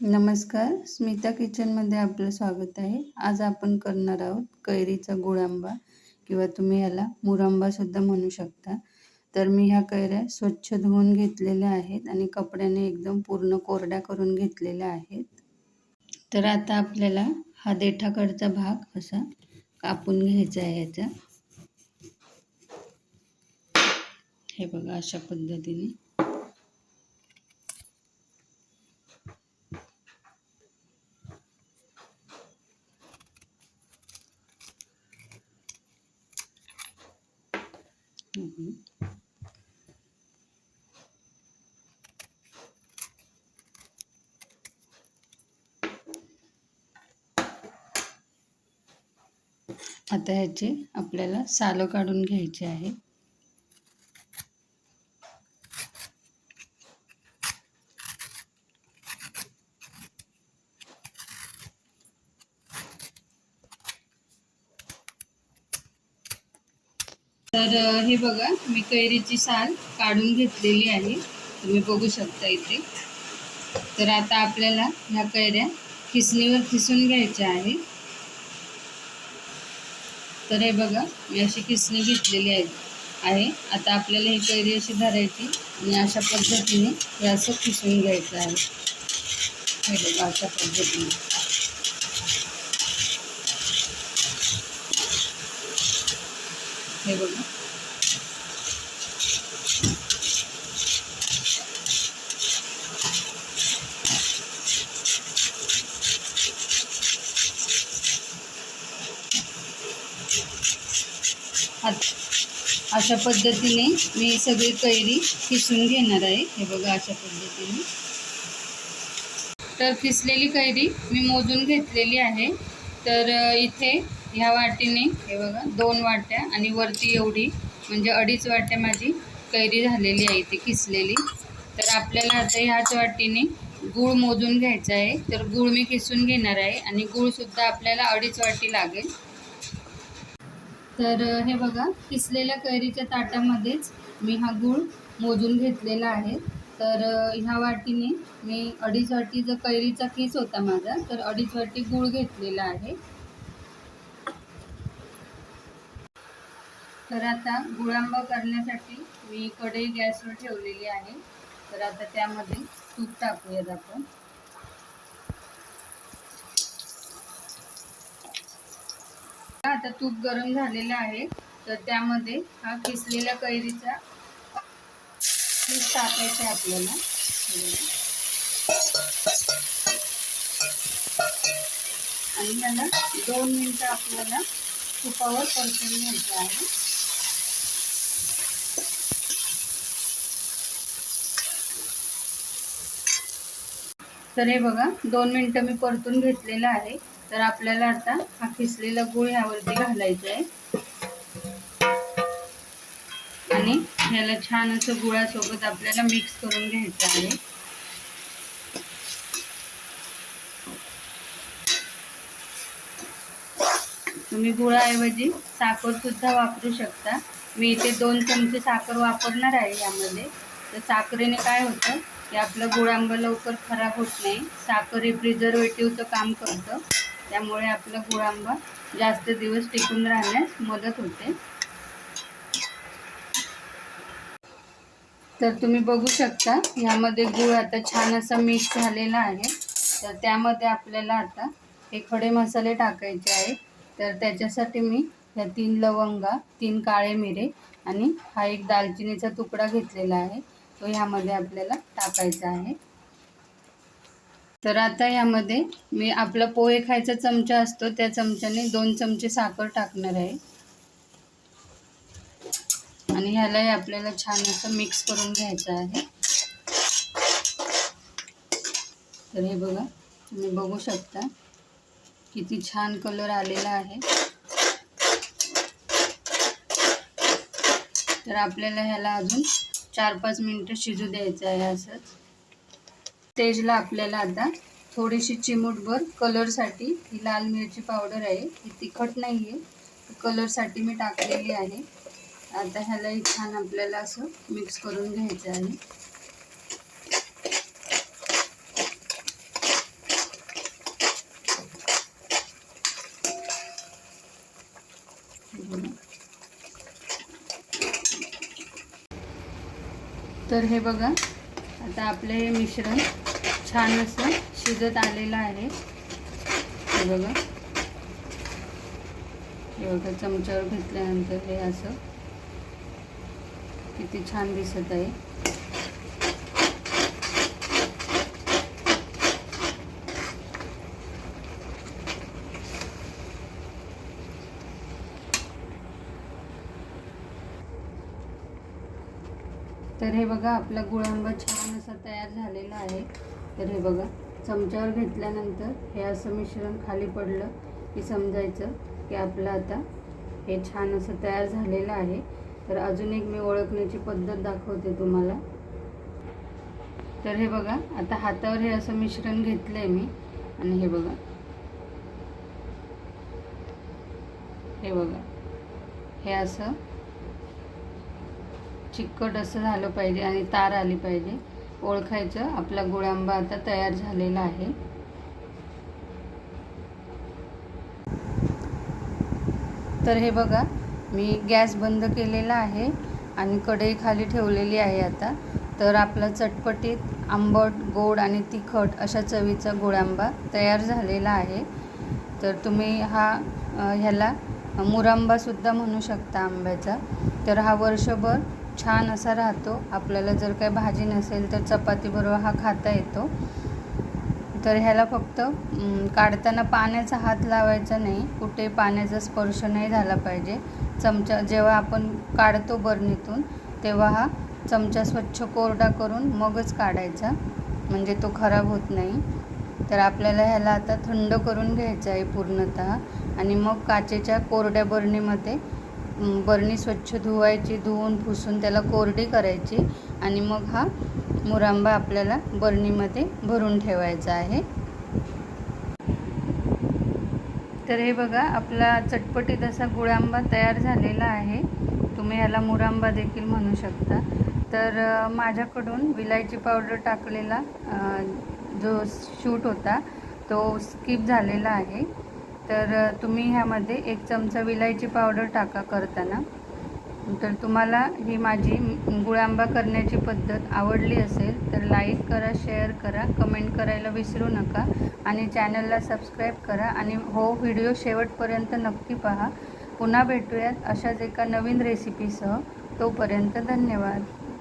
नमस्कार. स्मिता किचनमध्ये आपलं स्वागत आहे. आज आपण करणार आहोत कैरीचा गुळांबा किंवा तुम्ही याला मुरांबासुद्धा म्हणू शकता. तर मी ह्या कैऱ्या स्वच्छ धुवून घेतलेल्या आहेत आणि कपड्याने एकदम पूर्ण कोरड्या करून घेतलेल्या आहेत. तर आता आपल्याला हा देठाकडचा भाग असा कापून घ्यायचा आहे याचा. हे बघा अशा पद्धतीने. आता ह्याचे आपल्याला सालं काढून घ्यायचे आहे. तर हे बघा मी कैरीची साल काढून घेतलेली आहे. तुम्ही बघू शकता इथे. तर आता आपल्याला ह्या कैऱ्या खिसणीवर खिसून घ्यायच्या आहे. तर हे बघा मी अशी खिसणी घेतलेली आहे. आहे. आता आपल्याला ही कैरी अशी धरायची आणि अशा पद्धतीने हे असं किसून घ्यायचं आहे. हे बघा अशा पद्धतीने. हे बघा. अशा पद्धतीने मी सगळी कैरी किसून घेणार आहे. हे बघा अशा पद्धतीने. तर किसलेली कैरी मी मोजून घेतलेली आहे. तर इथे ह्या वाटीने हे बघा दोन वाट्या आणि वरती एवढी म्हणजे अडीच वाट्या माझी कैरी झालेली आहे इथे किसलेली तर आपल्याला आता ह्याच वाटीने गूळ मोजून घ्यायचा आहे. तर गूळ मी किसून घेणार आहे आणि गूळसुद्धा आपल्याला अडीच वाटी लागेल. तर हे बघा किसलेल्या कैरीच्या ताटामध्येच मी हा गूळ मोजून घेतलेला आहे. तर ह्या वाटीने मी अडीच वाटी जो कैरीचा किस होता माझा तर अडीच वाटी गूळ घेतलेला आहे. तर आता गुळांबा करण्यासाठी मी कढई गॅसवर ठेवलेली आहे. तर आता त्यामध्ये तूप टाकूयात आपण. आता तूप गरम झालेलं आहे. तर त्यामध्ये हा किसलेल्या कैरीचा पीस टाकायचा आपल्याला. आणि याला दोन मिनटं आपल्याला तुपावर परतून घ्यायचं आहे. तर हे बघा दोन मिनटं मी परतून घेतलेलं आहे. तर आपल्याला आता हा खिसलेला गूळ ह्यावरती घालायचा आहे. आणि ह्याला छान असं गुळासोबत आपल्याला मिक्स करून घ्यायचं आहे. तुम्ही गुळाऐवजी साखर सुद्धा वापरू शकता. मी इथे दोन चमचे साखर वापरणार आहे यामध्ये. तर साखरेने काय होतं की आपलं गुळांब लवकर खराब होत नाही. साखर हे प्रिझर्वेटिव्हचं काम करतं. त्यामुळे आपला गुळांबा जास्त दिवस टिकून राहण्यास मदत होते. तर तुम्ही बघू शकता ह्यामध्ये गूळ आता छान असा मिक्स झालेला आहे. तर त्यामध्ये आपल्याला आता हे खडे मसाले टाकायचे आहेत. तर त्याच्यासाठी मी ह्या तीन लवंगा तीन काळे मिरे आणि हा एक दालचिनीचा तुकडा घेतलेला आहे. तो ह्यामध्ये आपल्याला टाकायचा आहे. तर आता यामध्ये मी आपला पोहे खायचा चमचा असतो त्या चमच्याने दोन चमचे साखर टाकणार आहे. आणि ह्यालाही आपल्याला छान असं मिक्स करून घ्यायचं आहे. तर हे बघा तुम्ही बघू शकता किती छान कलर आलेला आहे. तर आपल्याला ह्याला अजून चार पाच मिनटं शिजू द्यायचं आहे असंच. स्टेजला आपल्याला आता थोडीशी चिमूटभर कलरसाठी ही लाल मिरची पावडर आहे. ही तिखट नाही आहे कलरसाठी मी टाकलेली आहे. आता ह्याला छान आपल्याला असं मिक्स करून घ्यायचं आहे. तर हे बघा आता आपलं हे मिश्रण छान असं शिजत आलेलं आहे. हे बघा. हे बघा चमच्यावर घेतल्यानंतर हे असं किती छान दिसत आहे. तर हे बघा आपला गुळांबा छान असा तयार झालेला आहे. तर हे बघा चमच्यावर घेतल्यानंतर हे असं मिश्रण खाली पडलं की समजायचं की आपलं आता हे छान असं तयार झालेलं आहे. तर अजून एक मी ओळखण्याची पद्धत दाखवते तुम्हाला. तर हे बघा आता हातावर हे असं मिश्रण घेतलं आहे मी. आणि हे बघा. हे बघा. हे असं चिकट असं झालं पाहिजे आणि तार आली पाहिजे. ओळखायचं आपला गुळांबा आता तयार झालेला आहे. तर हे बघा मी गॅस बंद केलेला आहे आणि कढई खाली ठेवलेली आहे आता. तर आपला चटपटीत आंबट गोड आणि तिखट अशा चवीचा गुळांबा तयार झालेला आहे. तर तुम्ही हा ह्याला मुरांबासुद्धा म्हणू शकता आंब्याचा. तर हा वर्षभर छान असा राहतो. आपल्याला जर काही भाजी नसेल तर चपातीबरोबर हा खाता येतो. तर ह्याला फक्त काढताना पाण्याचा हात लावायचा नाही. कुठे पाण्याचा स्पर्श नाही झाला पाहिजे. चमचा जेव्हा आपण काढतो बरणीतून तेव्हा हा चमचा स्वच्छ कोरडा करून मगच काढायचा. म्हणजे तो खराब होत नाही. तर आपल्याला ह्याला आता थंड करून घ्यायचं आहे पूर्णतः. आणि मग काचेच्या कोरड्या बरणीमध्ये बरणी स्वच्छ धुवायची धुवून पुसून त्याला कोरडी करायची आणि मग हा मुरांबा आपल्याला बरणीमध्ये भरून ठेवायचा आहे. तर हे बघा आपला चटपटीत असा गुळांबा तयार झालेला आहे. तुम्ही याला मुरांबा देखील म्हणू शकता. तर माझ्याकडून विलायची पावडर टाकलेला जो शूट होता तो स्किप झालेला आहे. तर तुम्ही ह्यामध्ये एक चमचा विलायची पावडर टाका करताना. तर तुम्हाला ही माझी गुळांबा करण्याची पद्धत आवडली असेल तर लाईक करा शेअर करा कमेंट करायला विसरू नका आणि चॅनलला सबस्क्राईब करा आणि हो व्हिडिओ शेवटपर्यंत नक्की पहा. पुन्हा भेटूयात अशाच एका नवीन रेसिपीसह. तोपर्यंत धन्यवाद.